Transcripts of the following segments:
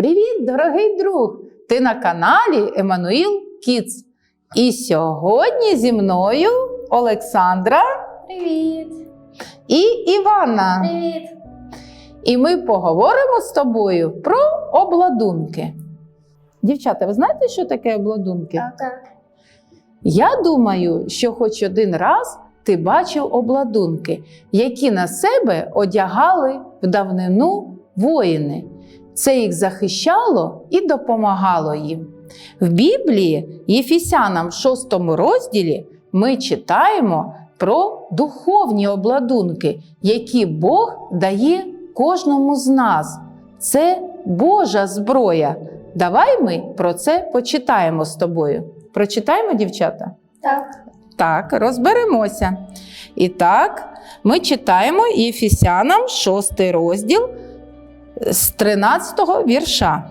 Привіт, дорогий друг! Ти на каналі Еммануїл Кіц. І сьогодні зі мною Олександра Привіт! і Івана. Привіт! І ми поговоримо з тобою про обладунки. Дівчата, ви знаєте, що таке обладунки? Так, так. Я думаю, що хоч один раз ти бачив обладунки, які на себе одягали в давнину воїни. Це їх захищало і допомагало їм. В Біблії Єфісянам в 6 розділі ми читаємо про духовні обладунки, які Бог дає кожному з нас. Це Божа зброя. Давай ми про це почитаємо з тобою. Прочитаємо, дівчата? Так. Так, розберемося. І так, ми читаємо Єфісянам 6 розділ з 13 вірша.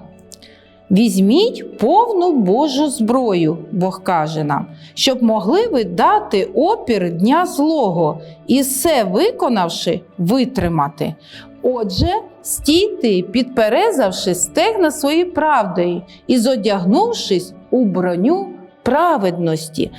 Візьміть повну Божу зброю, Бог каже нам, щоб могли ви дати опір дня злого і все виконавши, витримати. Отже, стійте, підперезавши стегна свої правдою і зодягнувшись у броню праведності.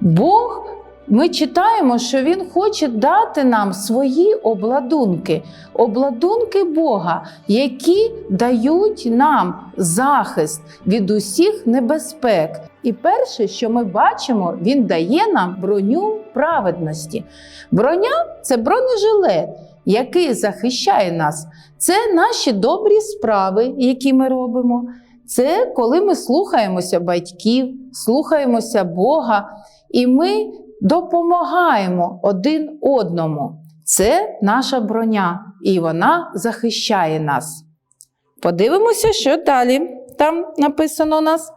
Бог, ми читаємо, що Він хоче дати нам свої обладунки, обладунки Бога, які дають нам захист від усіх небезпек. І перше, що ми бачимо, він дає нам броню праведності. Броня це бронежилет, який захищає нас. Це наші добрі справи, які ми робимо. Це коли ми слухаємося батьків, слухаємося Бога, і ми допомагаємо один одному. Це наша броня, і вона захищає нас. Подивимося, що далі. Там написано у нас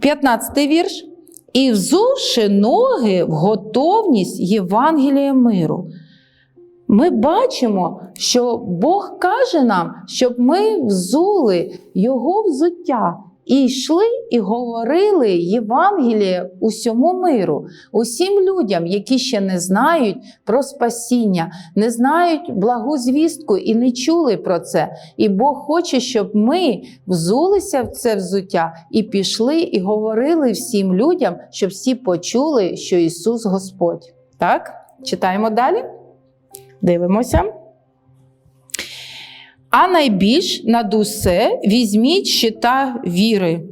15 вірш. І взувши ноги в готовність Євангелія миру. Ми бачимо, що Бог каже нам, щоб ми взули Його взуття і йшли і говорили Євангеліє усьому миру, усім людям, які ще не знають про спасіння, не знають благу звістку і не чули про це. І Бог хоче, щоб ми взулися в це взуття і пішли, і говорили всім людям, щоб всі почули, що Ісус Господь. Так? Читаємо далі. Дивимося. А найбільш над усе візьміть щита віри,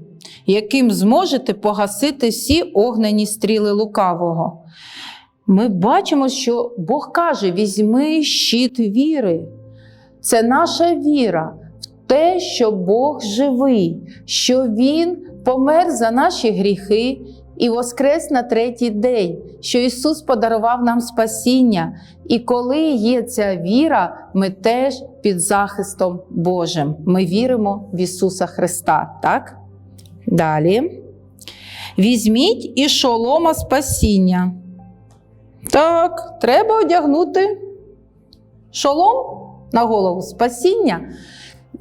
яким зможете погасити всі огнені стріли лукавого. Ми бачимо, що Бог каже: візьми щит віри. Це наша віра в те, що Бог живий, що Він помер за наші гріхи і воскрес на третій день, що Ісус подарував нам спасіння. І коли є ця віра, ми теж під захистом Божим. Ми віримо в Ісуса Христа. Так? Далі. Візьміть і шолома спасіння. Так, треба одягнути шолом на голову спасіння.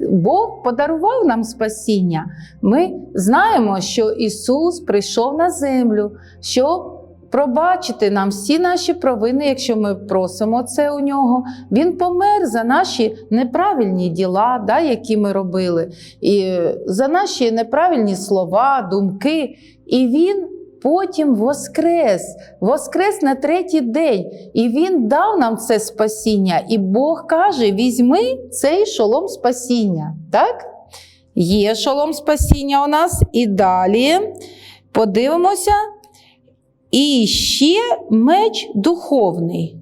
Бог подарував нам спасіння. Ми знаємо, що Ісус прийшов на землю, щоб пробачити нам всі наші провини, якщо ми просимо це у нього. Він помер за наші неправильні діла, да, які ми робили, і за наші неправильні слова, думки. І Він потім воскрес, воскрес на третій день. І Він дав нам це спасіння. І Бог каже: візьми цей шолом спасіння. Так? Є шолом спасіння у нас. І далі подивимося. І ще меч духовний.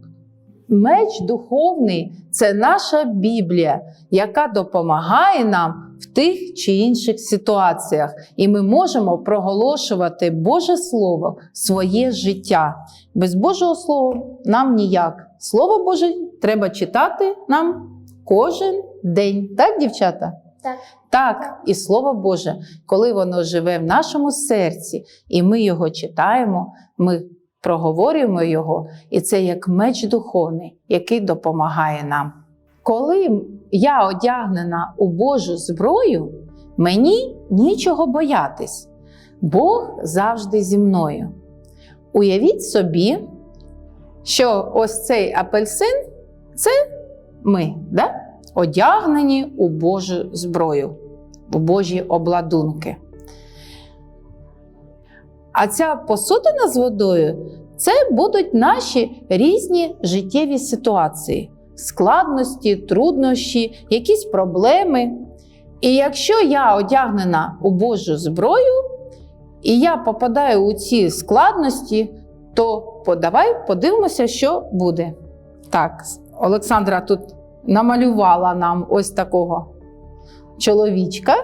Меч духовний це наша Біблія, яка допомагає нам в тих чи інших ситуаціях. І ми можемо проголошувати Боже Слово своє життя. Без Божого Слова нам ніяк. Слово Боже треба читати нам кожен день. Так, дівчата? Так. Так, і Слово Боже, коли воно живе в нашому серці, і ми його читаємо, ми проговорюємо його, і це як меч духовний, який допомагає нам. Коли я одягнена у Божу зброю, мені нічого боятись. Бог завжди зі мною. Уявіть собі, що ось цей апельсин це ми, да? одягнені у Божу зброю. в Божі обладунки. А ця посудина з водою це будуть наші різні життєві ситуації, складності, труднощі, якісь проблеми. І якщо я одягнена у Божу зброю, і я попадаю у ці складності, то подавай подивимося, що буде. Так, Олександра тут намалювала нам ось такого чоловічка.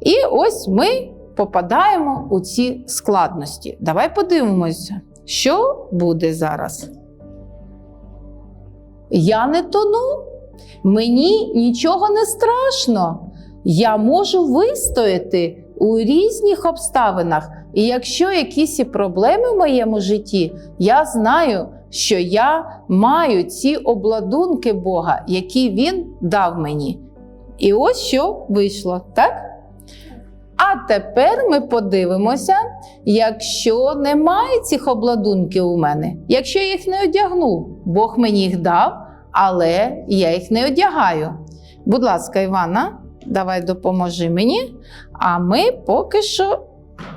І ось ми попадаємо у ці складності. Давай подивимося, що буде зараз. Я не тону, мені нічого не страшно. Я можу вистояти у різних обставинах. І якщо якісь проблеми в моєму житті, я знаю, що я маю ці обладунки Бога, які Він дав мені. І ось що вийшло, так? А тепер ми подивимося, якщо немає цих обладунків у мене, якщо я їх не одягнув, Бог мені їх дав, але я їх не одягаю. Будь ласка, Івана, давай допоможи мені. А ми поки що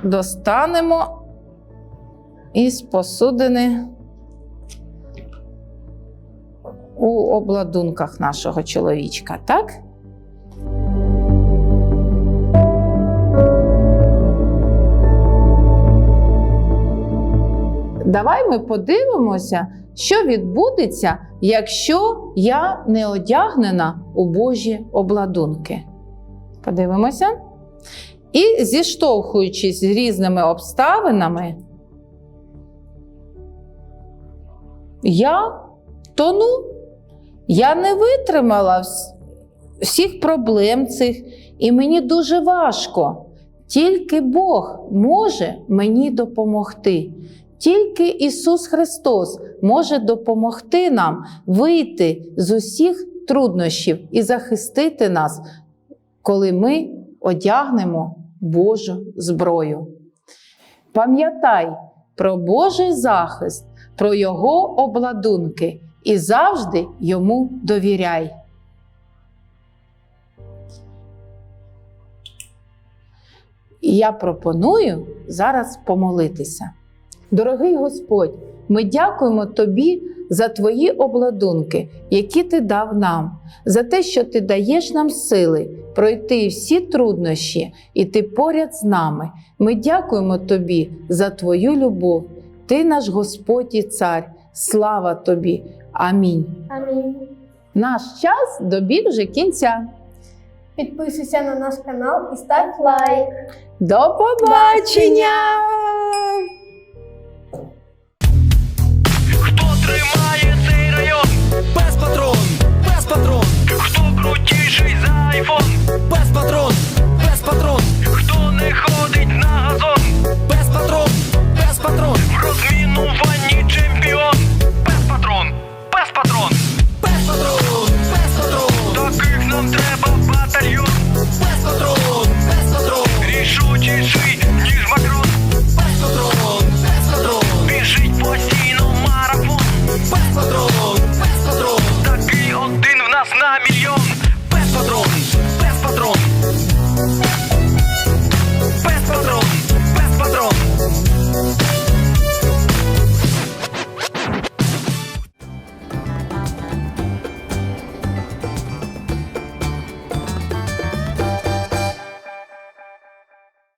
достанемо із посудини у обладунках нашого чоловічка, так? Давай ми подивимося, що відбудеться, якщо я не одягнена у Божі обладунки. Подивимося. І зіштовхуючись з різними обставинами, я тону, я не витримала вс- всіх проблем цих, і мені дуже важко. Тільки Бог може мені допомогти. Тільки Ісус Христос може допомогти нам вийти з усіх труднощів і захистити нас, коли ми одягнемо Божу зброю. Пам'ятай про Божий захист, про Його обладунки і завжди йому довіряй. І я пропоную зараз помолитися. Дорогий Господь, ми дякуємо Тобі за Твої обладунки, які Ти дав нам, за те, що Ти даєш нам сили пройти всі труднощі, і Ти поряд з нами. Ми дякуємо Тобі за Твою любов. Ти наш Господь і Цар. Слава Тобі. Амінь. Амінь. Наш час добіг вже кінця. Підписуйся на наш канал і став лайк. До побачення! pas patrón